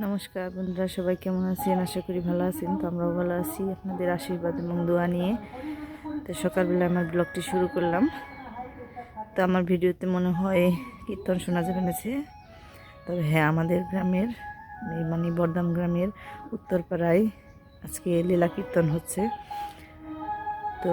নমস্কার বন্ধুরা, সবাই কেমন আছেন? আশা করি ভালো আছেন, তো আমরাও ভালো আছি। আপনাদের আশীর্বাদ এবং দোয়া নিয়ে। তো সকালবেলা আমার ব্লগটি শুরু করলাম। তো আমার ভিডিওতে মনে হয় কীর্তন শোনা যাবে নাছে তবে হ্যাঁ আমাদের গ্রামের মানে বর্দাম গ্রামের উত্তরপাড়ায় আজকে লীলা কীর্তন হচ্ছে। তো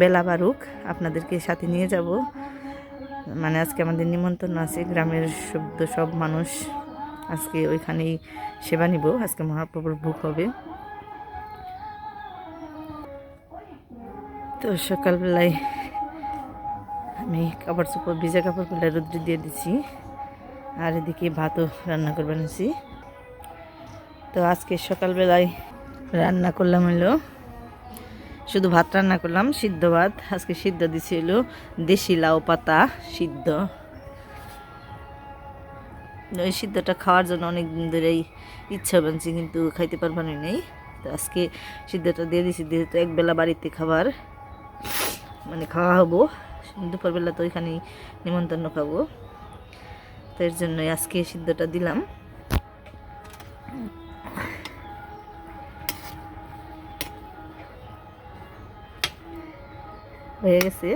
বেলা বারুক, আপনাদেরকে সাথে নিয়ে যাব। মানে আজকে আমাদের নিমন্ত্রণ আছে, গ্রামের শব্দ সব মানুষ আজকে ওইখানেই সেবা নিব, আজকে মহাপ্রভুর ভোগ হবে। তো সকালবেলায় আমি কাপড় চোপড়, ভিজা কাপড়গুলো রোদ্রে দিয়ে দিচ্ছি আর এদিকে ভাতও রান্না করে বানিয়েছি তো আজকে সকালবেলায় রান্না করলাম হলো, শুধু ভাত রান্না করলাম, সিদ্ধ ভাত। আজকে সিদ্ধ দিছিল দেশি লাউ পাতা, সিদ্ধ। ওই সিদ্ধটা খাওয়ার জন্য অনেক দিন ধরেই ইচ্ছা বানছি, কিন্তু খাইতে পারবানি নেই। তো আজকে সিদ্ধটা দিয়ে দিছি, যেহেতু একবেলা বাড়িতে খাবার মানে খাওয়া হব, দুপুরবেলা তো ওইখানেই নিমন্ত্রণ খাব। তো এর জন্যই আজকে সিদ্ধটা দিলাম। হয়ে গেছে।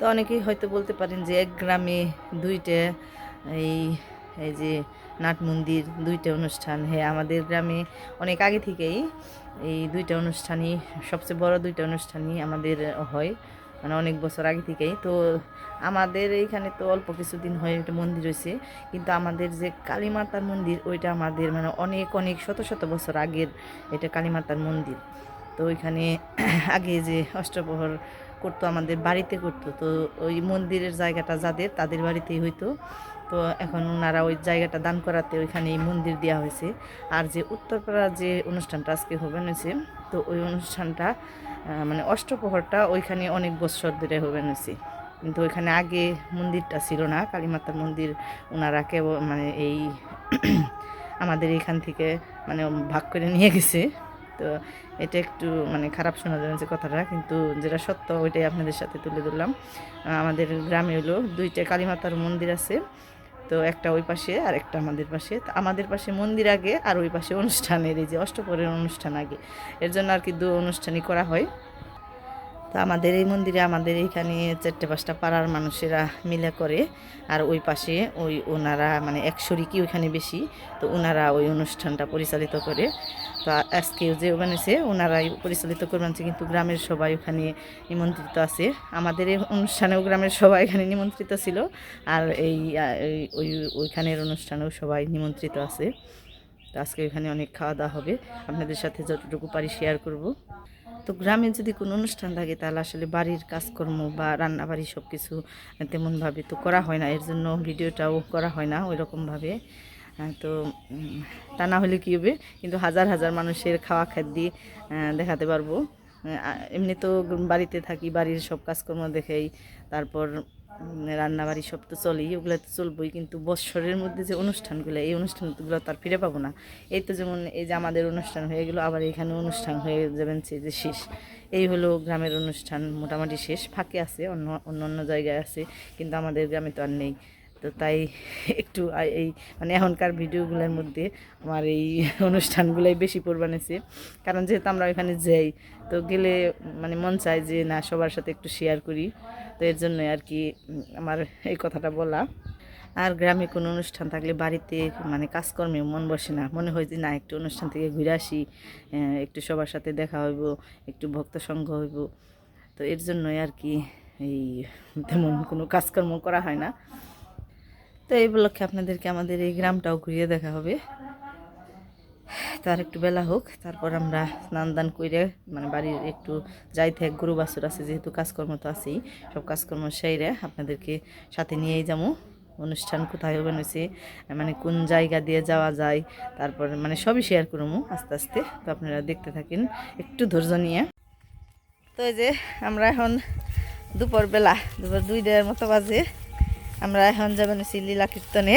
তো অনেকেই হয়তো বলতে পারেন যে এক গ্রামে দুইটা এই এই যে নাট মন্দির, দুইটা অনুষ্ঠান। হ্যাঁ আমাদের গ্রামে অনেক আগে থেকেই এই দুইটা অনুষ্ঠানই, সবচেয়ে বড় দুইটা অনুষ্ঠানই আমাদের হয় মানে অনেক বছর আগে থেকেই। তো আমাদের এইখানে তো অল্প কিছুদিন হয় একটা মন্দির হয়েছে, কিন্তু আমাদের যে কালীমাতার মন্দির, ওইটা আমাদের মানে অনেক অনেক শত শত বছর আগের এটা কালীমাতার মন্দির। তো ওইখানে আগে যে অষ্টপ্রহর করতো, আমাদের বাড়িতে করতো। তো ওই মন্দিরের জায়গাটা যাদের, তাদের বাড়িতেই হইতো। তো এখন ওনারা ওই জায়গাটা দান করাতে ওইখানে মন্দির দেওয়া হয়েছে। আর যে উত্তরপাড়ার যে অনুষ্ঠানটা আজকে হবে হয়েছে, তো ওই অনুষ্ঠানটা মানে অষ্টপ্রহরটা ওইখানে অনেক বছর ধরে হবে হয়েছে। কিন্তু ওইখানে আগে মন্দিরটা ছিল না, কালীমাতার মন্দির ওনারা কেবল মানে এই আমাদের এখান থেকে মানে ভাগ করে নিয়ে গেছে। তো এটা একটু মানে খারাপ শোনা যে কথাটা, কিন্তু যেটা সত্য ওইটাই আপনাদের সাথে তুলে ধরলাম। আমাদের গ্রামে হলো দুইটা কালীমাতার মন্দির আছে, তো একটা ওই পাশে আর একটা আমাদের পাশে। তো আমাদের পাশে মন্দির আগে আর ওই পাশে অনুষ্ঠানের, এই যে অষ্টপরের অনুষ্ঠান আগে। এর জন্য আর কি দু অনুষ্ঠানই করা হয়। তো আমাদের এই মন্দিরে, আমাদের এইখানে চারটে পাঁচটা পাড়ার মানুষেরা মিলে করে, আর ওই পাশে ওই ওনারা মানে একশরিকি ওইখানে বেশি, তো ওনারা ওই অনুষ্ঠানটা পরিচালিত করে। তো আজকে যে বানিয়েছে ওনারাই পরিচালিত করবেনছে কিন্তু গ্রামের সবাই ওখানে নিমন্ত্রিত আছে। আমাদের এই অনুষ্ঠানেও গ্রামের সবাই এখানে নিমন্ত্রিত ছিল, আর এই ওই, ওইখানের অনুষ্ঠানেও সবাই নিমন্ত্রিত আছে। তো আজকে ওইখানে অনেক খাওয়া দাওয়া হবে। আপনাদের সাথে যতটুকু পারি শেয়ার করব। তো গ্রামে যদি কোনো অনুষ্ঠান থাকে তাহলে আসলে বাড়ির কাজকর্ম বা রান্নাবাড়ি সব কিছু তেমনভাবে তো করা হয় না। এর জন্য ভিডিওটাও করা হয় না ওই রকমভাবে তো তা না হলে কী হবে? কিন্তু হাজার হাজার মানুষের খাওয়া খাদ্য দেখাতে পারব। এমনি তো বাড়িতে থাকি, বাড়ির সব কাজকর্ম দেখেই, তারপর রান্নাবাড়ি সব তো চলেই, ওগুলো তো চলবোই, কিন্তু বৎসরের মধ্যে যে অনুষ্ঠানগুলো, এই অনুষ্ঠানগুলো তার ফিরে পাবো না। এই তো যেমন এই যে আমাদের অনুষ্ঠান হয়ে গেলো, আবার এখানে অনুষ্ঠান হয়ে যাবেন সে যে শেষ। এই হলো গ্রামের অনুষ্ঠান মোটামুটি শেষ, ফাঁকে আছে, অন্য অন্য অন্য জায়গায় আছে, কিন্তু আমাদের গ্রামে তো আর নেই। তো তাই একটু এই মানে এখনকার ভিডিওগুলোর মধ্যে আমার এই অনুষ্ঠানগুলোই বেশি পড়বানেছে কারণ যেহেতু আমরা ওইখানে যাই, তো গেলে মানে মন চায় যে না, সবার সাথে একটু শেয়ার করি। তো এর জন্যই আর কি আমার এই কথাটা বলা। আর গ্রামে কোনো অনুষ্ঠান থাকলে বাড়িতে মানে কাজকর্মে মন বসে না। মনে হয় যে না, একটু অনুষ্ঠান থেকে ঘুরে আসি একটু সবার সাথে দেখা হইব, একটু ভক্ত সঙ্গ হইব। তো এর জন্যই আর কি এই তেমন কোনো কাজকর্ম করা হয় না। তো এই উপলক্ষে আপনাদেরকে আমাদের এই গ্রামটাও ঘুরিয়ে দেখা হবে। তার একটু বেলা হোক, তারপর আমরা স্নান দান করে মানে বাড়ির একটু যাই থাক গরু বাছুর আছে, যেহেতু কাজকর্ম তো আছেই, সব কাজকর্ম সেরে আপনাদেরকে সাথে নিয়েই যাব অনুষ্ঠান কোথায় হবে হয়েছে মানে কোন জায়গা দিয়ে যাওয়া যায়, তারপর মানে সবই শেয়ার করব আস্তে আস্তে, তো আপনারা দেখতে থাকেন, একটু ধৈর্য নিয়ে। তো এই যে আমরা এখন দুপুর বেলা দুপুর দুই দেড় মতো বাজে। আমরা এখন যাবেন হচ্ছে লীলা কীর্তনে।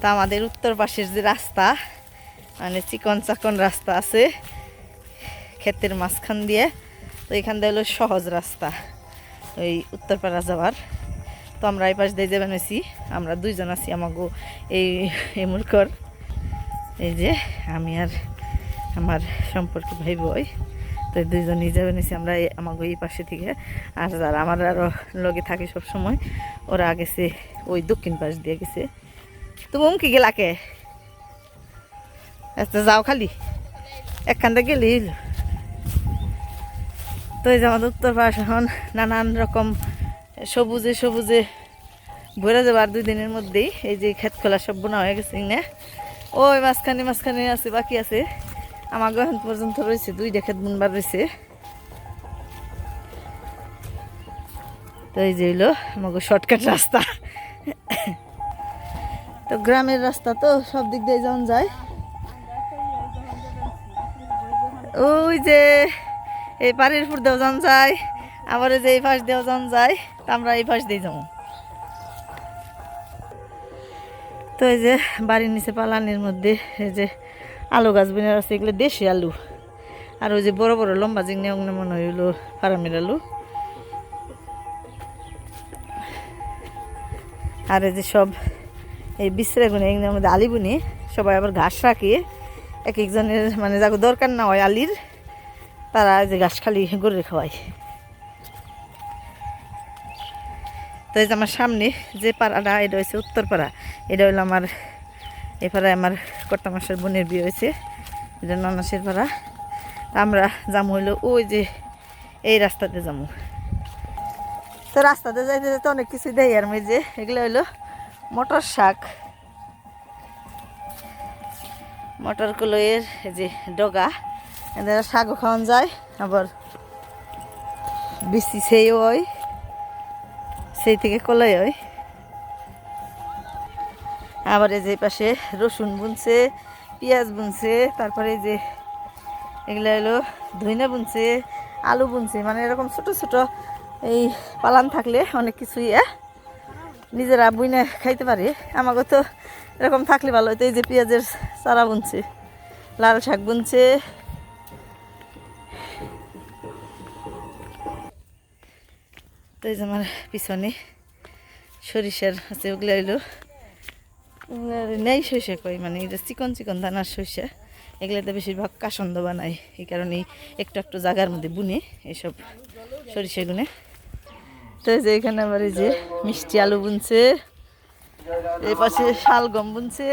তা আমাদের উত্তর পাশের যে রাস্তা মানে চিকন চাকন রাস্তা আছে, ক্ষেতের মাঝখান দিয়ে, তো এখান দিয়ে হলো সহজ রাস্তা, ওই উত্তরপাড়া যাওয়ার। তো আমরা এই পাশ দিয়ে যাবেন আছি আমরা দুইজন আছি আমাগো এই মূর্খর এই যে আমি আর আমার সম্পর্কে ভাই বই তো এই দুইজনই যাবেন আমরা আমাগো এই পাশে থেকে। আর যারা আমার আরও লগে থাকে সময় ওরা গেছে ওই দক্ষিণ পাশ দিয়ে গেছে। তুমি উমকি গেলাকে আচ্ছা যাও খালি। একখানটা গেলি তো এই যে আমাদের উত্তর পাশ এখন নানান রকম সবুজে সবুজে ভরে যাব আর দুই দিনের মধ্যেই। এই যে ক্ষেত খোলা সব বোনা হয়ে গেছে না ওই মাঝখানে মাঝখানে আছে, বাকি আছে। আমার এখন পর্যন্ত রয়েছে দুই ক্ষেত বুনবার রয়েছে। তো এই যে হইল আমাকে শর্টকাট রাস্তা। তো গ্রামের রাস্তা তো সব দিক দিয়ে যাওয়া যায়। ওই যে এই বাড়ির উপর দেওয়া যান যায়, আবার যে এই পাশ দেওয়া যান যায়, তা আমরা এই পাশ দিয়ে যাব। তো এই যে বাড়ির নিচে পালানির মধ্যে এই যে আলু গাছ আছে, এগুলো দেশি আলু। আর ওই যে বড় বড় লম্বা জিংনে ওগুলো মনে হইল ফার্মের আলু। আর এই যে সব এই বিশ্রাগুনে এগুলোর মধ্যে আলি বুনি সবাই আবার ঘাস রাখি। এক একজনের মানে যাকে দরকার না হয় আলির, তারা যে ঘাস খালি গরুরে খাওয়ায়। তো এই যে আমার সামনে যে পাড়াটা, এটা হচ্ছে উত্তরপাড়া। এটা হলো আমার এই আমার কর্তা মাসের বোনের বিয়ে হয়েছে এটা ননাসের পাড়া। আমরা যাব হইল ওই যে এই রাস্তাতে যাব তো রাস্তাতে যাইতে যাইতে অনেক কিছু দেয় আর মেয়ে যে এগুলো হইল মটর শাক। মটর কলইয়ের এই যে ডগা, এদের শাকও খাওয়ান যায়, আবার বেশি সেই হয় সেই থেকে কলাই হয় আবার এই যে পাশে রসুন বুনছে, পেঁয়াজ বুনছে, তারপরে যে এগুলো হলো ধইনা বুনছে, আলু বুনছে মানে এরকম ছোট ছোট এই পালান থাকলে অনেক কিছুই নিজেরা বুনে খাইতে পারে। আমাকে তো এরকম থাকলে ভালো হতো এই যে পেঁয়াজের চারা বুনছে, লাল শাক বুনছে। তো এই যে আমার পিছনে সরিষার আছে, ওগুলো এলো নেই সরিষা কই মানে এটা চিকন চিকন দানার সরিষা এগুলোতে বেশিরভাগ কাসন্দ বানায়। এই কারণে একটু একটু জায়গার মধ্যে বুনে এইসব সরিষা গুনে। তো যে এখানে আবার এই যে মিষ্টি আলু বুনছে, এই পাশে শাল গম বুনছে।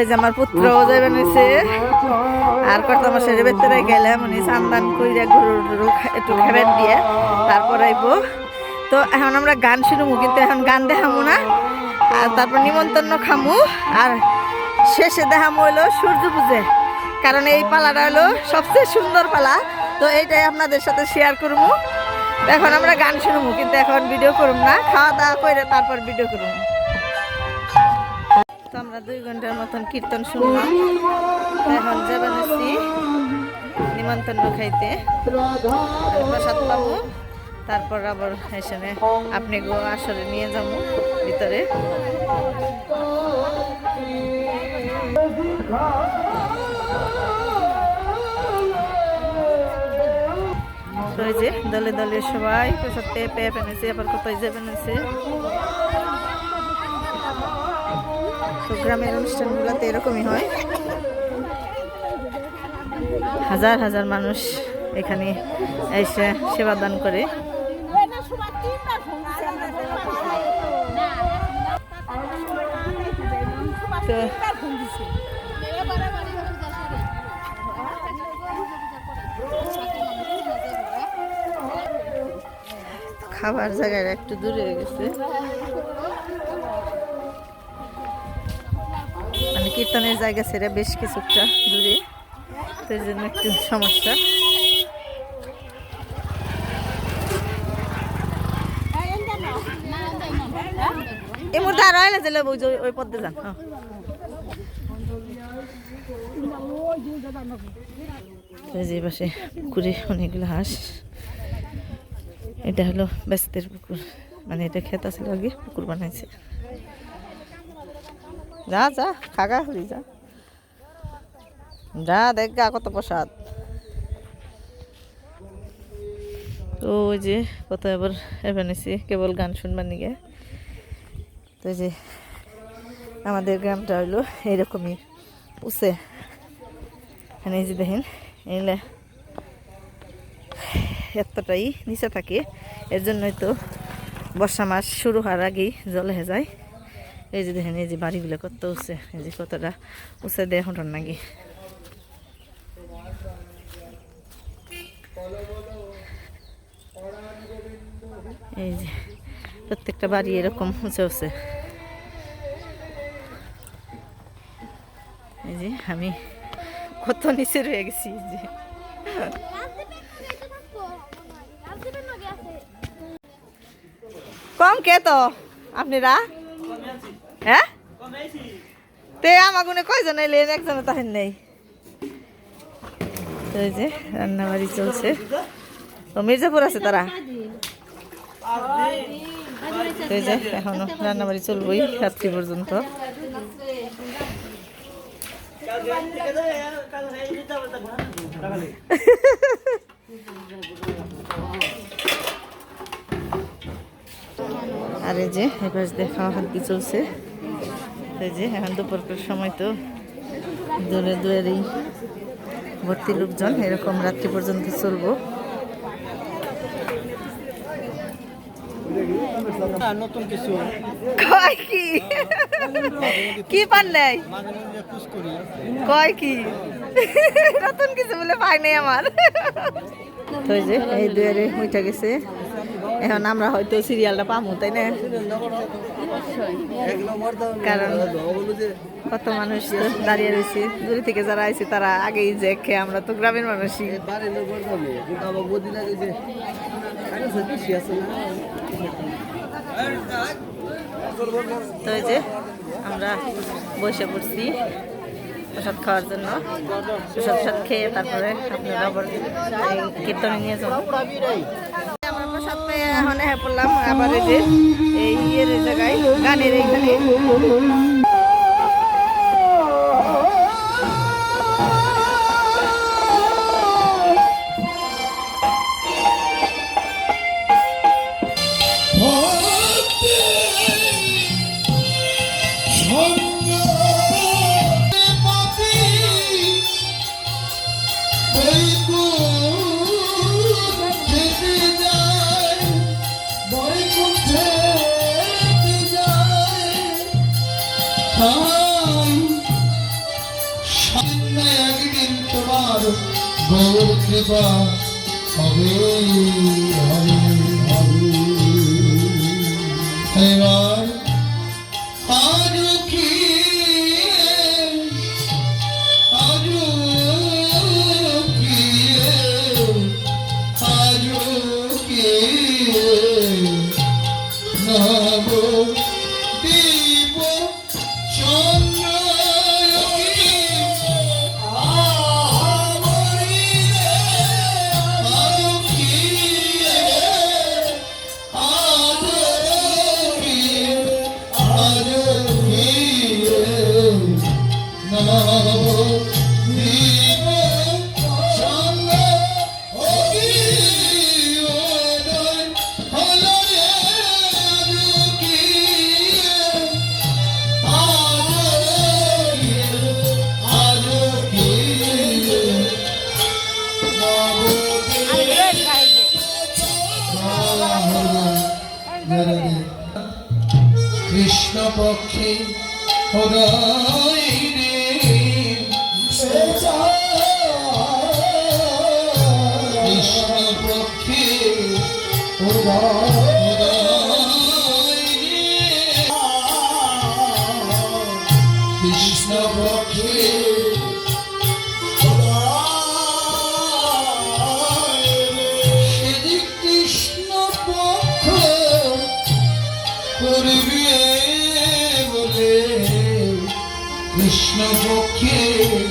এই যে আমার পুত্র যাই বানাইছে আর কত মাসের ভেতরে গেলাম, উনি সান্দান কইরা গরু একটু খেবেন দিয়ে, তারপর আইব। তো এখন আমরা গান শুনব, কিন্তু এখন গান দেখামু না। আর তারপর নিমন্ত্রণ খামু। আর শেষে দেখামু হইল সূর্য পুজো। কারণ এই পালাটা হলো সবচেয়ে সুন্দর পালা। তো এইটাই আপনাদের সাথে শেয়ার করব। এখন আমরা গান শুনব, কিন্তু এখন ভিডিও করুম না। খাওয়া দাওয়া করে তারপর ভিডিও করব তো আমরা দুই ঘণ্টার মতন কীর্তন শুনলাম। এখন যাবেন আছি নিমন্ত্রণ খাইতে। প্রসাদ পাবো, তারপর আবার এখানে আপনি গো আসরে নিয়ে যাব ভিতরে। তো দলে দলে সবাই প্রসাদ পেয়ে পেয়ে পেনেছে আবার কোথায় যাবেন আছে তো গ্রামের অনুষ্ঠানগুলোতে এরকমই হয়। হাজার হাজার মানুষ এখানে এসে সেবা দান করে। খাবার জায়গায় একটু দূরে গেছে। কীর্তনের জায়গা ছেড়ে বেশ কিছুটা দূরে, তো জন্য একটু সমস্যা। এই মুহূর্তে আর হয় না যে ওই পথে যান হ্যাঁ। যে পাশে পুকুরে অনেকগুলো হাঁস। এটা হলো ব্যস্তের পুকুর। মানে এটা খেত ছিল আগে পুকুর বানাইছে। যা যা, খাগা হলি যা। যা, দেখ গা কত প্রসাদ। তো ওই যে কত এবার এবার কেবল গান শুনবার নিগে। তো যে আমাদের গ্রামটা হইল এরকমই, উসে। এখানে এই যে দেখেন এগুলা এতটাই নিচে থাকে, এর জন্যই তো বর্ষা মাস শুরু হওয়ার আগেই জল হয়ে যায়। এই যে দেখেন, এই যে বাড়িগুলো কত উঁচে, এই যে কতটা উঁচে দেয় হঠাৎ নাকি? এই যে প্রত্যেকটা বাড়ি এরকম উঁচে উঁচে। এই যে আমি কত নিচে রয়ে গেছি যে। কম কে তো আপনারা? তে আমার গুনে কয়জন এলেন একজনে তাহেন নেই। এই যে, রান্নাবাড়ি চলছে। তো মির্জাপুর আছে তারা? এই যে, এখনও রান্নাবাড়ি চলবই রাত্রি পর্যন্ত। আর যে এবার খাওয়া খাদ্য চলছে। এই যে এখন দুপুরকার সময় তো দূরে দূরেরই ভর্তি লোকজন এরকম রাত্রি পর্যন্ত চলবো। নতুন কিছু। কয় কি? কি পান নাই? কয় কি? নতুন কিছু বলে পাই নাই আমার। তো যে এই দুয়ারে উঠে গেছে। এখন আমরা হয়তো সিরিয়ালটা পামু তাই না? কারণ কত মানুষ দাঁড়িয়ে রয়েছে। দূরে থেকে যারা আইছে, তারা আগেই যে খেয়ে আমরা তো গ্রামের মানুষই। তো যে আমরা বসে পড়ছি প্রসাদ খাওয়ার জন্য। প্রসাদ খেয়ে তারপরে আপনারা আবার কীর্তনে নিয়ে যাব। পেয়ে এখন হ্যাঁ পড়লাম আবার এই যে এই ইয়ের জায়গায় গানের এইখানে। হবে হবে হবে। হৃদয় পক্ষে আমি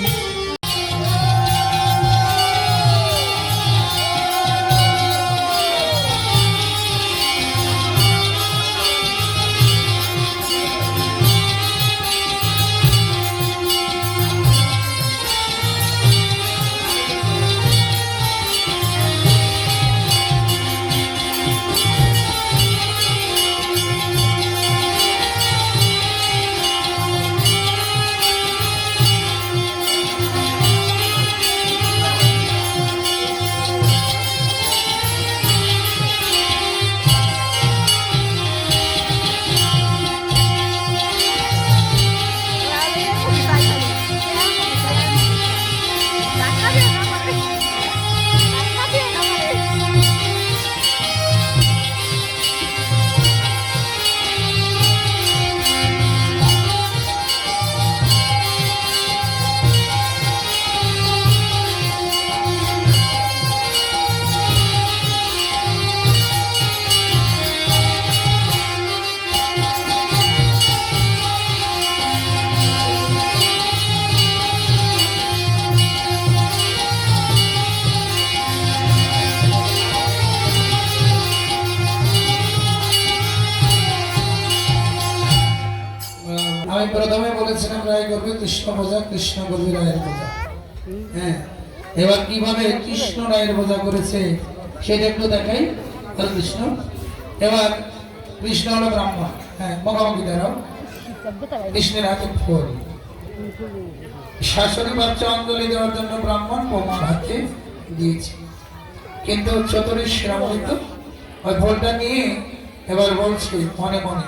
কৃষ্ণ করবে রায়ের বোঝা। হ্যাঁ এবার কীভাবে কৃষ্ণ রায়ের বোঝা করেছে সেটা একটু দেখাই হরে কৃষ্ণ। এবার কৃষ্ণ হলো ব্রাহ্মণ হ্যাঁ মুখামুখি দাঁড়াও কৃষ্ণের হাতে ফুল শাশুড়ি বাচ্চা অঞ্জলি দেওয়ার জন্য ব্রাহ্মণ বোমার হাতে দিয়েছে। কিন্তু চতুরী শ্রামণিত ওই ভোলটা নিয়ে এবার বলছি, মনে মনে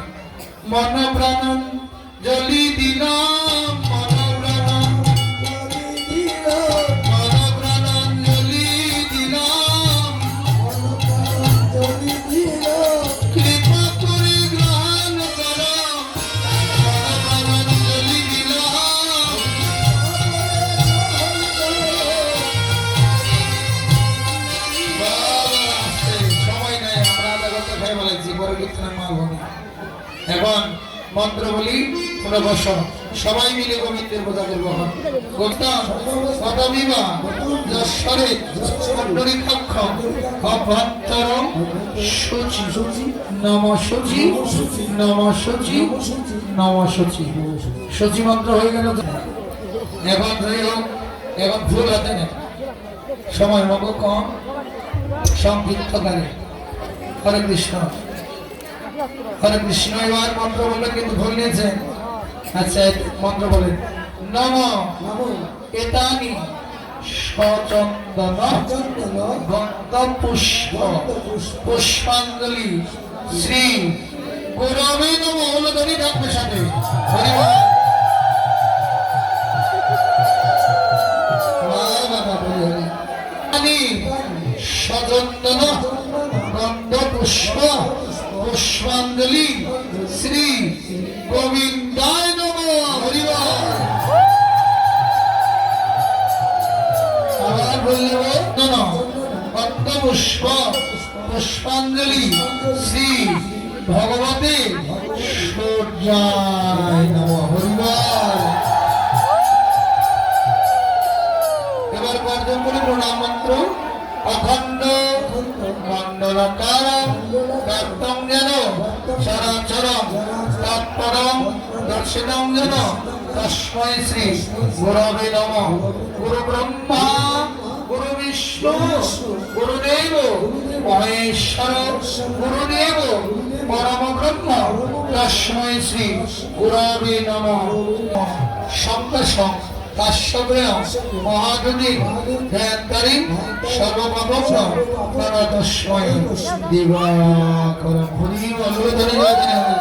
মন প্রাণ জলি দিলাম মন্ত্র বলি, তোমরা সবাই মিলে গোবিন্দের কথা করব গৌতম পদবিবা যশ্বরে পুণ্ডরীকাক্ষ অভ্যন্তর সূচি, নম সূচি নম সূচি নম সূচি। সূচি মন্ত্র হয়ে গেল? এখন যাই হোক এখন ফুল হাতে নেই সময় মগ কম সংক্ষিপ্তকারে হরে কৃষ্ণ। হরে কৃষ্ণ এবার মন্ত্র বললে কিন্তু ভুল আচ্ছা মন্ত্র নম এতানি পুষ্পাঞ্জলি শ্রী গৌরবে থাকবে সাথে বল। বলি সচন্দন গন্ধ পুষ্প পুষ্পাঞ্জলি শ্রী গোবিন্দায় নম হরিবা আবার বললে নম গন্ধ পুষ্প পুষ্পাঞ্জলি শ্রী ভগবতে সূর্যায় নম হরিবার এবার গর্জন করে প্রণাম মন্ত্র। অখণ্ড মণ্ডলকার ব্যাপ্তং যেন চরাচরম তৎপরম দর্শিতং যেন, তস্মৈ শ্রী গুরবে নম। গুরু ব্রহ্মা, গুরু বিষ্ণু, গুরুদেব, মহেশ্বর, গুরুদেব, পরম ব্রহ্ম, তস্মৈ শ্রী গুরবে নম। সর্বপ্রথম তরতস্ময় দিবাকর হরি বল ধরে